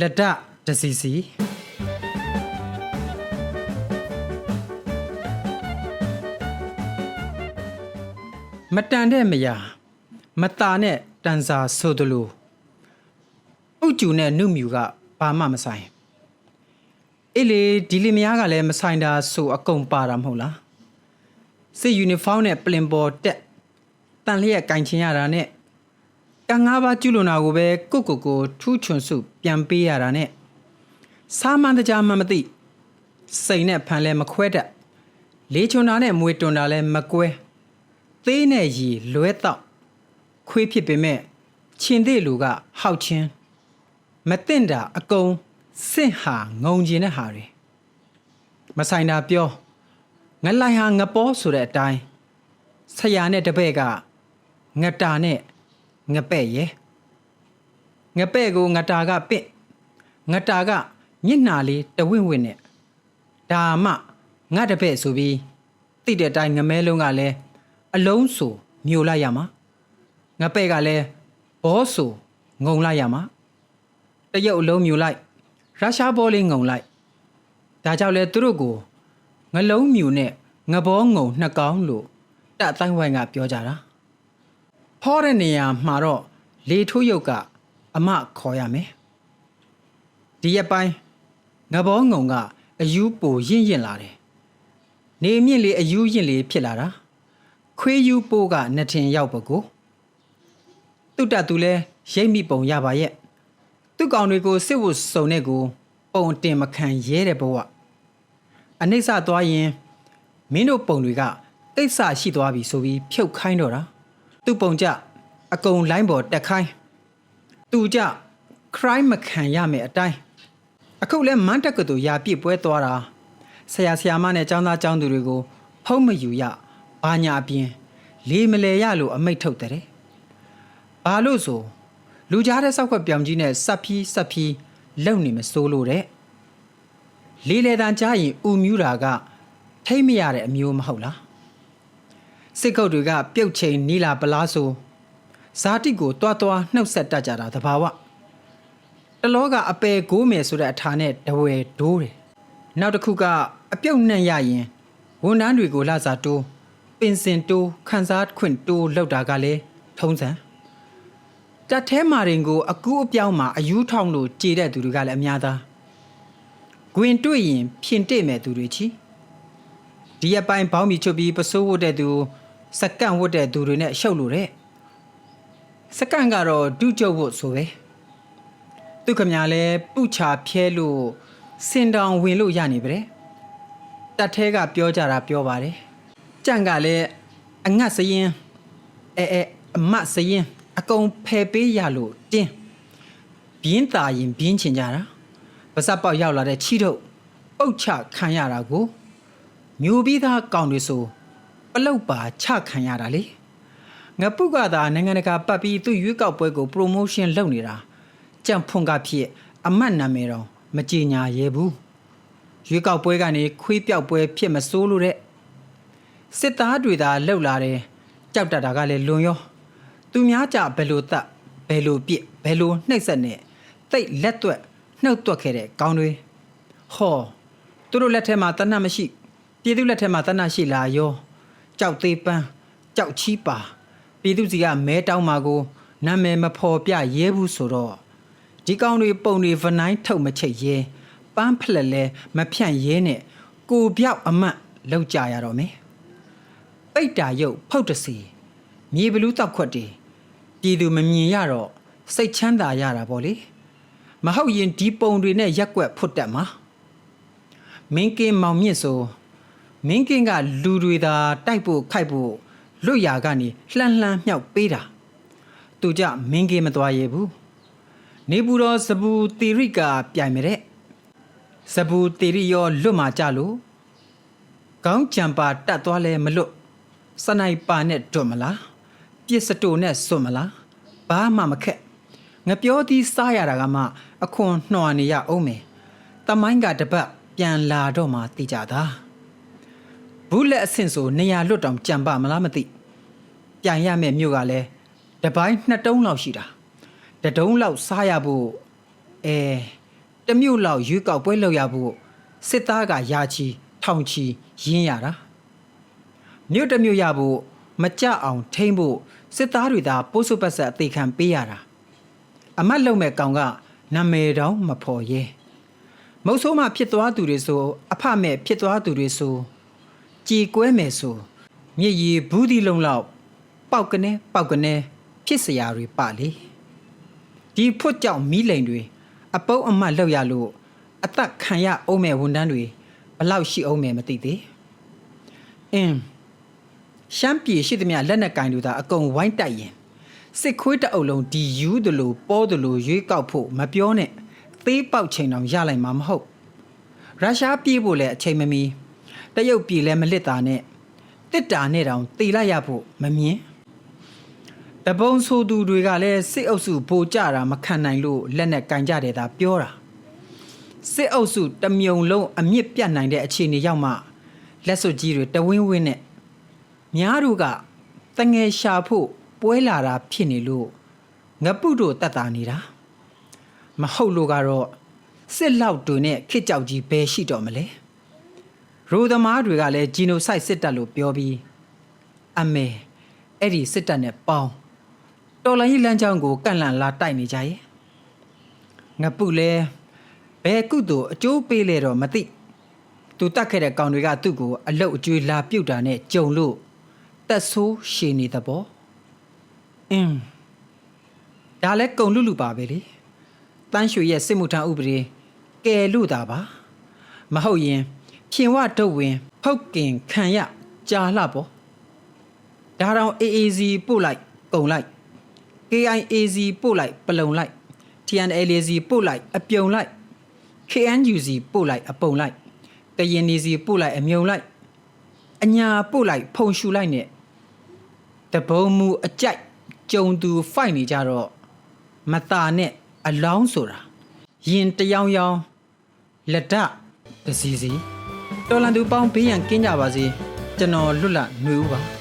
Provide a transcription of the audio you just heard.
လက်ဒတစီစီမတန်တဲ့မယာမตาနဲ့တန်စာဆိုသလိုဥကျူနဲ့နှုမြူကဘာမှမဆိုင်အေးလေဒီလီမယားကလည်းမဆိုင်တာဆိုအကုန်ပါတာမဟုတ်လားစစ်ယူနီဖောင်းနဲ့ပလင်ပေါ်တက်တန်လျက်ကင်ချင်ရတာနဲ့ တန်ငါးပါးကျူလွန်တာကိုပဲကိုကိုကိုထူးချွန်စု ပြန်ပေးရတာနဲ့စားမန်းတကြားမှမသိစိန်နဲ့ဖန်လဲမခွဲတတ်လေးချွန်တာနဲ့မွေတွန်တာလဲမကွဲသေးနဲ့ရီလွဲတော့ခွေးဖြစ်ပေမဲ့ခြင်သေးလူကဟောက်ချင်းမတင်တာအကုန်စင့်ဟာငုံကျင်တဲ့ဟာတွေမဆိုင်တာပြောငလိုက်ဟာငပေါ်ဆိုတဲ့အတိုင်းဆရာနဲ့တပည့်ကငတာနဲ့ ငပဲ့ရဲ့ငပဲ့ကိုငတာကပင့်ငတာကညစ်နာလေးတဝင့်ဝင့်နဲ့ဒါမှငါတပည့်ဆိုပြီးတိတဲ့အတိုင်းငမဲလုံးကလည်းအလုံးဆိုမျိုးလိုက်ရမှာငပဲ့ကလည်းဘောဆိုငုံလိုက်ရမှာတရုတ်အလုံးမျိုးလိုက်ရုရှားဘောလေးငုံလိုက်ဒါကြောင့်လဲသူတို့ကိုငလုံးမြူနဲ့ငဘောငုံနှစ်ကောင်းလို့တအတိုင်းဝိုင်းကပြောကြတာ ဖောတဲ့နေရာမှာတော့လေထိုးရုပ်ကအမခေါ်ရမယ်ဒီရက်ပိုင်းငဘောငုံကအယူပူရင့်ရင့်လာတယ်နေမြင့်လေးအယူရင့်လေးဖြစ်လာတာခွေးယူပိုးကနှစ်ထင်ရောက်ပကိုသူ့တတူလဲရိတ်မိပုံရပါရဲ့သူ့ကောင်တွေကိုစစ်ဝတ်စုံတဲ့ကို ပုံတင်မခံရဲတဲ့ဘဝအနှိမ့်ဆသွားရင်မင်းတို့ပုံတွေကတိတ်ဆရှိသွားပြီဆိုပြီးဖြုတ်ခိုင်းတော့တာ သူ့ပုံကြအကုံလိုင်းပေါ်တက်ခိုင်းသူကြ crime မခံရမယ်အတိုင်းအခုလဲမန်းတက်ကတူရာပြစ်ပွဲသွားတာဆရာဆရာမနဲ့ចောင်းသားចောင်းသူတွေကို ဖုံးမယူရဘာညာအပြင် လေးမလဲရလို့အမိတ်ထုတ်တယ်ဘာလို့ဆိုလူကြားတဲ့စောက်ခွက်ပြောင်ကြီးနဲ့စပ်ဖြီးစပ်ဖြီးလုံနေမစိုးလို့တဲ့လေးလေတန်ကြားရင်ဥမြူတာကထိမ့်မရတဲ့အမျိုးမဟုတ်လား စစ်ကုတ်တွေကပြုတ်ချိန်နီလာပလားဆိုဇာတိကိုတွားတွားနှုတ်ဆက်တတ်ကြတာတဘာဝတလောကအပယ်ကိုးမယ်ဆိုတဲ့အထာနဲ့တဝဲဒိုးတယ်နောက်တစ်ခုကအပြုတ်နှံ့ရရင်ဝန်ထမ်းတွေကိုလာစားတိုးပင်စင်တိုးခန်းစားခွင့်တိုးလောက်တာကလည်းထုံးစံတက်ထဲမာရင်ကို အကူအပြောင်းမှာအယူထောင်လို့ကြေတဲ့သူတွေကလည်းအများသားဂွင်တွေ့ရင်ဖြင်တိမဲ့သူတွေချီဒီအပိုင်းဘောင်းမီချွတ်ပြီးပစိုးဝတ်တဲ့သူ စကန့်ဝတ်တဲ့သူတွေနဲ့ရှုပ်လို့တဲ့စကန့်ကတော့ဒုကျုပ်ဝတ်ဆိုပဲသူခမညာလဲပုချာဖြဲလို့စင်တောင်ဝင်လို့ရနေပြီတက်ထဲကပြောကြတာပြောပါတယ်ကြန့်ကလည်းအငတ်စရင်အဲအဲအမတ်စရင်အကုန်ဖယ်ပေးရလို့တင်းပြင်းတာရင်ပြင်းချင်ကြတာပါစပ်ပေါက်ရောက်လာတဲ့ချီထုတ်ပုတ်ချခံရတာကိုမျိုးပြီးသားကောင်တွေဆို ပလုတ်ပါချခံရတာလေငပုကသာနိုင်ငံတကာပတ်ပြီးသူ့ရွေးကောက်ပွဲကို promotion လုပ်နေတာကြံဖွန်ကဖြစ်အမတ်နာမည်တော့မကြေညာရဲဘူးရွေးကောက်ပွဲကနေခွေးပြောက်ပွဲဖြစ်မစိုးလို့တဲ့စစ်သားတွေသာလှုပ်လာတယ်ကြောက်တတ်တာကလည်းလွန်ရောသူများကြဘယ်လိုတတ်ဘယ်လိုပြစ်ဘယ်လိုနှိပ်စက်နဲ့တိတ်လက်သွက်နှုတ်သွက်ခဲ့တဲ့ကောင်းတွေဟောသူတို့လက်ထဲမှာတနတ်မရှိပြည်သူလက်ထဲမှာတနတ်ရှိလာရော ကြောက်သေးပန်းကြောက်ချီးပါပြည်သူစီကမဲတောင်းမှာကိုနာမည်မဖော်ပြရဲဘူးဆိုတော့ဒီကောင်တွေပုံတွေဗနိုင်းထုတ်မချိတ်ရဲပန်းဖလက်လဲမဖြန့်ရဲနဲ့ကိုပြောက်အမတ်လောက်ကြရတော့မယ်ပိတ်တာရုပ်ဖုတ်တစီမြေဘလူးတောက်ခွက်တွေပြည်သူမမြင်ရတော့စိတ်ချမ်းသာရတာပေါ့လေမဟုတ်ရင်ဒီပုံတွေနဲ့ရက်ွက်ဖွတ်တက်မှာမင်းကင်းမောင်မြင့်ဆို မင်းကင်းကလူတွေသာတိုက်ဖို့ခိုက်ဖို့လွတ်ရာကနေလှမ်းလှမ်းမြောက်ပေးတာသူကြမင်းကင်းမသွားရဘူးနေပူတော်စပူတီရိကပြိုင်မတဲ့စပူတီရိရောလွတ်မှာကြလို့ကောင်းကြံပါတတ်သွားလဲမလွတ်စနိုက်ပါနဲ့တွတ်မလားပြစ်စတိုနဲ့စွတ်မလားဘာမှမခက်ငပြောသီးစားရတာကမှအခွန်နှော်နေရအောင်မယ်တမိုင်းကတပတ်ပြန်လာတော့မှသိကြတာ ဘူးလက်အဆင့်ဆိုနေရာလွတ်တောင်ကြံပါမလားမသိပြန်ရမယ့်မြို့ကလည်းတပိုင်းနှစ်တုံးလောက်ရှိတာတတုံးလောက်စားရဖို့အဲတစ်မျိုးလောက်ရွေးကောက်ပွဲလုပ်ရဖို့စစ်သားကယာချီထောင်ချီရင်းရတာမြို့တစ်မြို့ရဖို့မကြအောင်ထိမ့်ဖို့စစ်သားတွေသာပိုးစုပတ်ဆက်အသေးခံပေးရတာအမတ်လုံမဲ့ကောင်ကနာမည်တောင်မဖော်ရဲမုတ်ဆိုးမှဖြစ်သွားသူတွေဆိုအဖမဲ့ဖြစ်သွားသူတွေဆို ကြည်ကွဲမယ်ဆိုမြည်ရီဘူးဒီလုံလောက်ပေါက်ကနေပေါက်ကနေဖြစ်စရာတွေပါလေဒီဖွတ်ကြောင့်မီးလိန်တွေအပုပ်အမတ်လောက်ရလို့အသက်ခံရအောင်မဲ့ဝန်တန်းတွေဘလောက်ရှိအောင်မဲ့မသိသေးအင်းရှမ်းပြည်ရှိသမျှလက်နက်ကင်တွေသာအကုန်ဝိုင်းတိုက်ရင်စစ်ခွေးတအုပ်လုံးဒီယူးတယ်လို့ပေါ်တယ်လို့ရွေးကောက်ဖို့မပြောနဲ့သေးပေါက်ချိန်တောင်ရလိုက်မှာမဟုတ်ရုရှားပြေးဖို့လည်းအချိန်မမီ တရုတ်ပြည်လည်းမလစ်တာနဲ့တစ်တာနဲ့တောင်တေလိုက်ရဖို့မမြင်တပုံဆိုသူတွေကလည်းစစ်အုပ်စုပိုကြတာမခံနိုင်လို့လက်နဲ့ကင်ကြတယ်သာပြောတာစစ်အုပ်စုတစ်မြုံလုံးအမြင့်ပြတ်နိုင်တဲ့အခြေအနေရောက်မှလက်စွပ်ကြီးတွေတဝင်းဝင်းနဲ့များတို့ကတငယ်ရှာဖို့ပွဲလာတာဖြစ်နေလို့ငပုတို့တတ်တာနေတာမဟုတ်လို့ကတော့စစ်လောက်တွေနဲ့ခစ်ကြောက်ကြီးဘယ်ရှိတော့မလဲ ရိုသမားတွေကလည်းဂျီနိုဆိုက်စစ်တပ်လို့ပြောပြီးအမေအဲ့ဒီစစ်တပ်နဲ့ပေါင်းတော်လိုင်းလမ်းကြောင်းကိုကန့်လန့်လာတိုက်နေကြရဲ့ငပုလဲဘယ်ကုသိုလ်အကျိုးပေးလဲတော့မသိသူတတ်ခဲ့တဲ့ကောင်တွေကသူ့ကိုအလုတ်အကျွေးလာပြုတ်တာနဲ့ကြုံလို့တက်ဆိုးရှည်နေတဲ့ပေါ့အင်းဒါလဲကုံလူလူပါပဲလေတန်းရွှေရဲ့စစ်မှုထမ်းဥပဒေကယ်လို့တာပါမဟုတ်ရင် ဖြင်ဝဒုတ်ဝင်ဖောက်ကင်ခံရကြာလှပေါ့ဒါတောင် AAC ပို့လိုက်ကုံလိုက် KIAC ပို့လိုက်ပလုံလိုက် TNLAC ပို့လိုက်အပြုံလိုက် KNUC ပို့လိုက်အပုံလိုက်ကရင်နေစီပို့လိုက်အမြုံလိုက်အညာပို့လိုက်ဖုံရှူလိုက်နဲ့တဘုံမူအကြိုက်ကြုံသူဖိုက်နေကြတော့မตาနဲ့အလောင်းဆိုတာရင်တယောင်ယောင်လက်ဒတစီစီ တော်လန်သူပေါင်းဘေးရန်ကင်းကြပါစေကျွန်တော်လွတ်လပ်ຫນွေဦးပါ